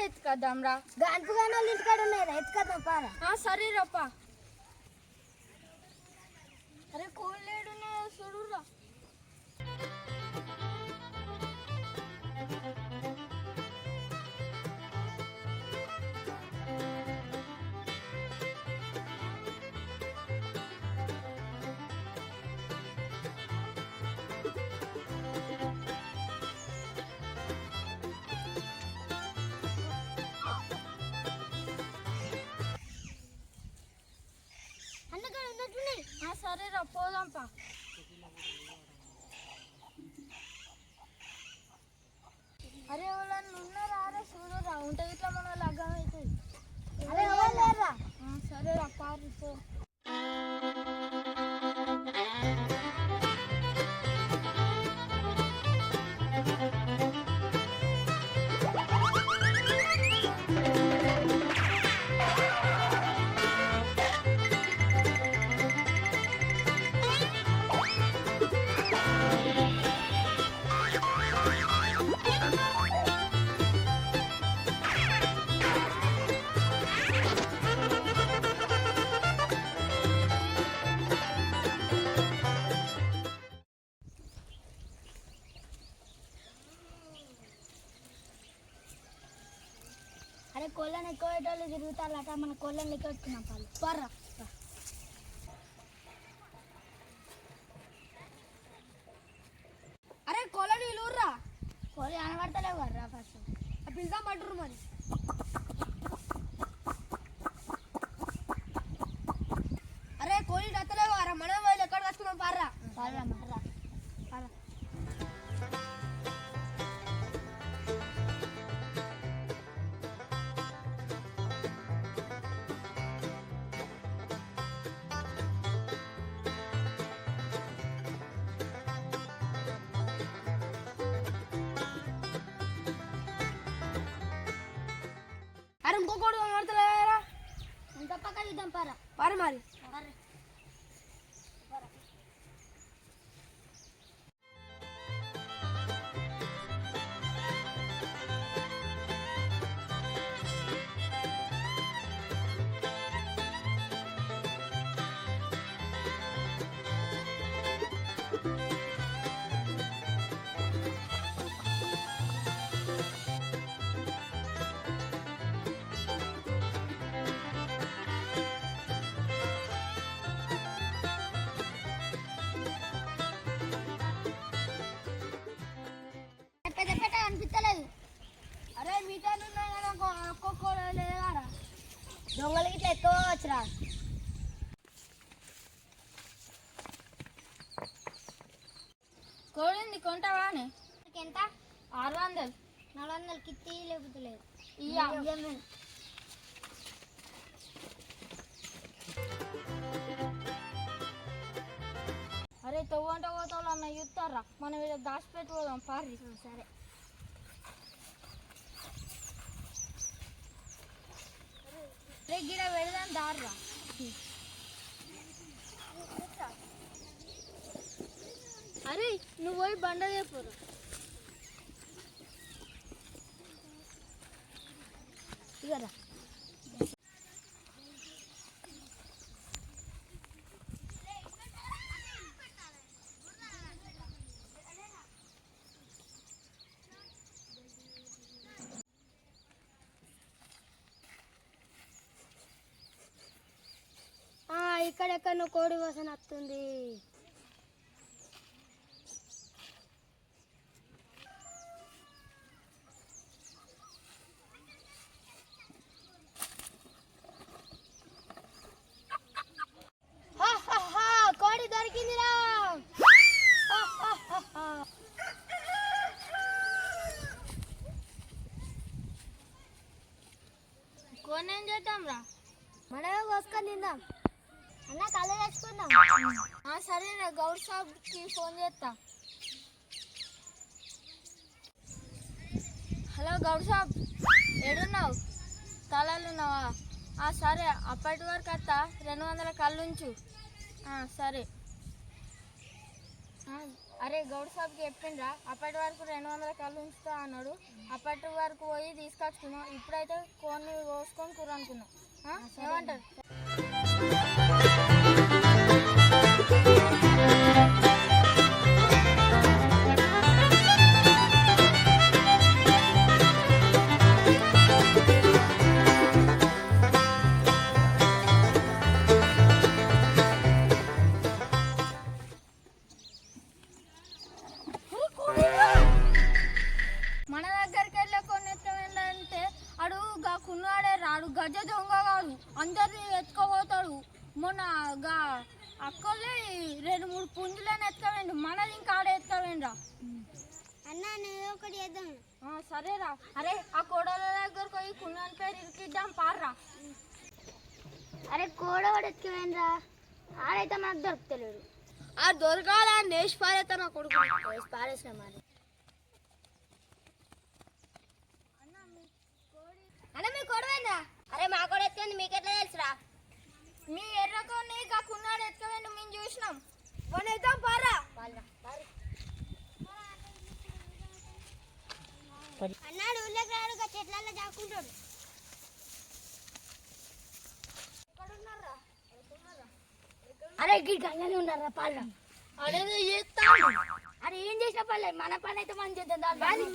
కోళ్ళని ఎత్తుకద్దాం రా గంపుగానే వాళ్ళ ఇంటికాడ ఉన్నాయి ఎత్తుకద్దాం పారా. సరే రప్ప అరే కోళ్ళేడు అరే వాళ్ళని ఉన్నారా? అరే చూడురా ఉంటే ఇట్లా మన లగ్గం అవుతుంది. అరే ఎవరు లేరురా ఆ, సరే కోళ్ళని ఎక్కువ వాళ్ళు తిరుగుతారట మన కోళ్ళని లెక్క పెట్టుకున్నాం పాలు. పర్రా. అరే కోళ్ళని విలువరా కోళ్ళు కనబడతలేవు కదరా ఫస్ట్ పిలుద్దాం పట్టురు మరి. అరే కోళ్ళు దత్తలేవు అరా మనం వాళ్ళు ఎక్కడ కట్టుకున్నాం పారా పర్రా. పర్రా பரமாறு దొంగలకి ఇట్లా ఎక్కువ వచ్చరా కోడింది కొంటావానే ఎంత ఆరు వందలు నాలుగు వందలకి ఇత్తి లేకపోతే లేదు. అరే తవ్వంట పోతావు అన్న చూస్తారా మనం ఇలా దాచిపెట్టి పోదాం పారి సరే. రే గిడ పెడదాం దారిరా. అరే నువ్వు పోయి బండ చెప్పురు ఇగరా. ఇక్కడెక్కడ కోడి వాసన వస్తుంది. ఏం చేద్దాం రా మనమే కోసుకొని తిందాం. అన్న కళ్ళు తెచ్చుకుందాం. సరే రా గౌడ్ సాబ్కి ఫోన్ చేస్తా హలో గౌడ్ సాబ్. ఎడున్నావు తలాలు ఉన్నావా? ఆ, సరే అప్పటి వరకు అత్త రెండు వందల కళ్ళు ఉంచు సరే. అరే గౌడ్ సాబ్కి చెప్పిండ్రా అప్పటి వరకు రెండు వందల కళ్ళు ఉంచుతా అన్నాడు. అప్పటి వరకు పోయి తీసుకొచ్చుకున్నాం ఇప్పుడైతే కోన్ని కోసుకొని కూర అనుకున్నాం ఏమంటారు? గా అక్కలే రెండు మూడు పుంజులను ఎత్తుకవేండు మనది ఇంకా ఆడ ఎత్తుకవేండ్రా అన్న నేను ఒకటి చేద్దాం. సరేరా. అరే ఆ కోడల దగ్గరకు పోయి కున్నాని పేరు ఇరికిద్దాం పార్రా. అరే కోడవాడు ఎత్తుకువేనరా ఆడైతే మనకు దొరుకుతలేడు. ఆ దొరకాల? నేష్ పారేత నా కొడుకు. పారేసిన మరి. అన్న మీ కొడవేందా అరే మా కూడా ఎత్తుకుంది మీకెట్లా తెలుసురా? మీ ఎర్రకొని గా కున్నాడు ఎత్తుకవేండు మేము చూసినాం. వనేద్దాం పారా. అన్నాడు ఊళ్ళోకి రాడు చెట్లలో దాక్కుంటాడు. అరే గిడి గల్లనే ఉన్నారా పాలరా? అదే చేస్తాను అరే ఏం చేసిన పర్లేదు మన పని అయితే మనం చేద్దాం దాని